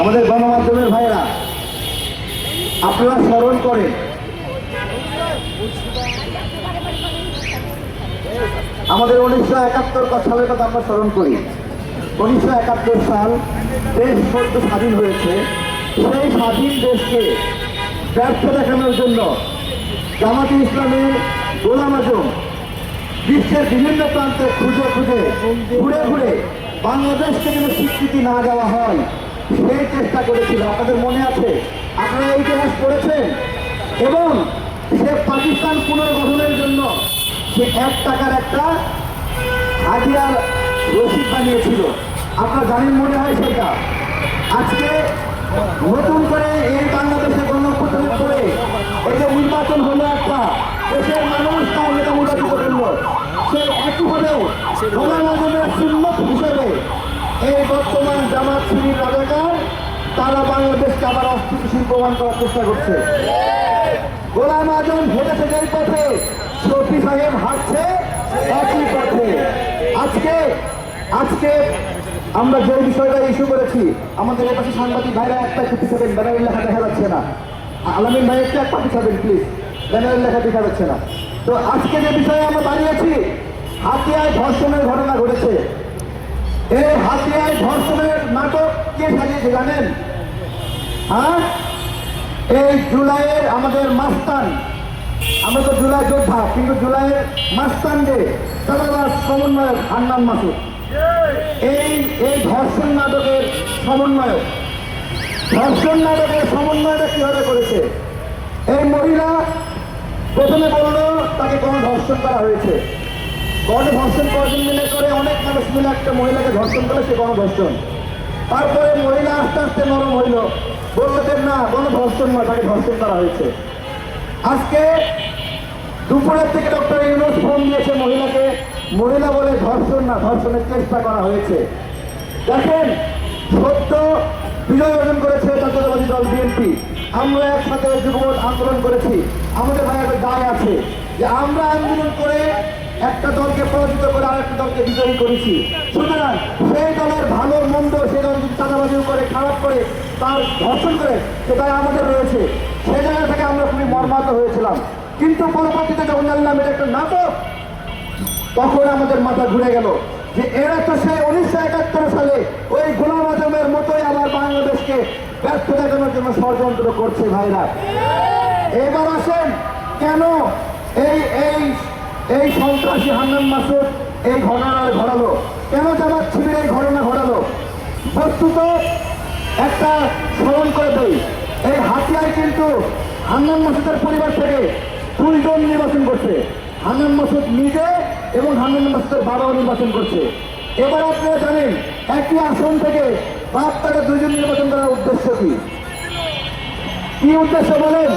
আমাদের গণমাধ্যমের ভাইয়েরা, আপনারা স্মরণ করেন, আমাদের উনিশশো একাত্তর সালের কথা আমরা স্মরণ করি। উনিশশো একাত্তর সাল দেশ সদ্য স্বাধীন হয়েছে। সেই স্বাধীন দেশকে ব্যর্থ দেখানোর জন্য জামাতি ইসলামের গোলাম আজম বিশ্বের বিভিন্ন প্রান্তে খুঁজে খুঁজে ঘুরে ঘুরে বাংলাদেশকে যেন স্বীকৃতি না দেওয়া হয় সেই চেষ্টা করেছিল, আপনাদের মনে আছে? আপনারা এই ইতিহাস পড়েছেন? এবং সে পাকিস্তান পুনর্গঠনের জন্য সে এক টাকার একটা হাজিয়ার রসিদ বানিয়েছিল। আপনারা জানেন মনে হয় সেটা? আজকে নতুন করে এই বাংলাদেশে গণপ্রতিনিধি করে এই যে নির্বাচন হলো একটা, দেশের মানুষ তার নেতা নির্বাচিত করল একইভাবেও গোলাম আজমের সুন্নত হিসেবে এই বর্তমান জামাত শিবির রাজাকার, তারা বাংলাদেশকে আবার অস্থিতিশীল প্রমাণ করার চেষ্টা করছে। গোলাম আজম হেঁটেছে যেই পথে, শফি সাহেব হাঁটছে একই পথে। আজকে আজকে আমরা যে বিষয়টা ইস্যু করেছি, আমাদের এ পাশে সাংবাদিক ভাইরা একটা একটু পিছাবেন ব্যানারের লেখা দেখা যাচ্ছে না। আলামিন ভাই, একটু একটা পিছাবেন প্লিজ ব্যানারের লেখা দেখা যাচ্ছে না। তো আজকে যে বিষয়ে আমরা দাঁড়িয়েছি, হাতিয়ায় ধর্ষণের ঘটনা ঘটেছে। এই হাতিয়ায় ধর্ষণের নাটক কে সাজিয়েছে জানেন? হ্যাঁ? এই জুলাইয়ের আমাদের মাস্তান। আমরা তো জুলাই যোদ্ধা, কিন্তু জুলাইয়ের মাস্তানকে সর্বদাস সমন্বয়ক হান্নান মাসুদ। এই এই ধর্ষণ নাটকের সমন্বয়ক। ধর্ষণ নাটকের সমন্বয়টা কীভাবে করেছে? এই মহিলা প্রথমে বলল, তাকে কোনো ধর্ষণ করা হয়েছে। গণধর্ষণ কজন মিলে করে? অনেক মানুষ মিলে একটা মহিলাকে ধর্ষণ করে, সে গণধর্ষণ তারপরে মহিলা আস্তে আস্তে নরম হইল। বলল যে, না গণধর্ষণ নয়, তাকে ধর্ষণ করা হয়েছে। আজকে দুপুরের থেকে ডক্টর ইউনুস ফোন দিয়েছে মহিলাকে। মহিলা বলে, ধর্ষণ না, ধর্ষণের চেষ্টা করা হয়েছে। দেখেন, সত্য বিজয় অর্জন করেছে জাতীয়তাবাদী দল বিএনপি। আমরা একসাথে যুগমত আন্দোলন করেছি। আমাদের ভাইয়ের দায় আছে যে আমরা আন্দোলন করে একটা দলকে বিজয়ী করেছি। সুতরাং সেই দলের ভালো মন্দ সেই দল যদি চাঁদাবাজি করে, খারাপ করে, তার ধর্ষণ করে সেটাই আমাদের রয়েছে। সেই জায়গা থেকে আমরা খুবই মর্মাহত হয়েছিলাম। কিন্তু পরবর্তীতে যখন জানলাম একটা নাটক, তখন আমাদের মাথা ঘুরে গেল যে এরা তো সেই উনিশশো একাত্তর সালে ওই গোলাম আজমের মতোই আবার বাংলাদেশকে ব্যর্থ দেখানোর জন্য ষড়যন্ত্র করছে ভাইরা। এবার আসেন কেন এই এই এই সন্ত্রাসী হান্নান মাসুদ এই ঘটনা ঘটালো। কেন জামাত শিবির এই ঘটনা ঘটালো? বস্তুত একটা স্মরণ করে দেই, এই হাতিয়ার কিন্তু হান্নান মাসুদের পরিবার থেকে দুইজন নির্বাচন করছে। হান্নান মাসুদ নিজে এবং হান্নান মাসুদের বাবাও নির্বাচন করছে। এবার আপনারা জানেন, একই আসন থেকে বাপ তাকে দুইজন নির্বাচন করার উদ্দেশ্য কি? কি উদ্দেশ্য বলেন?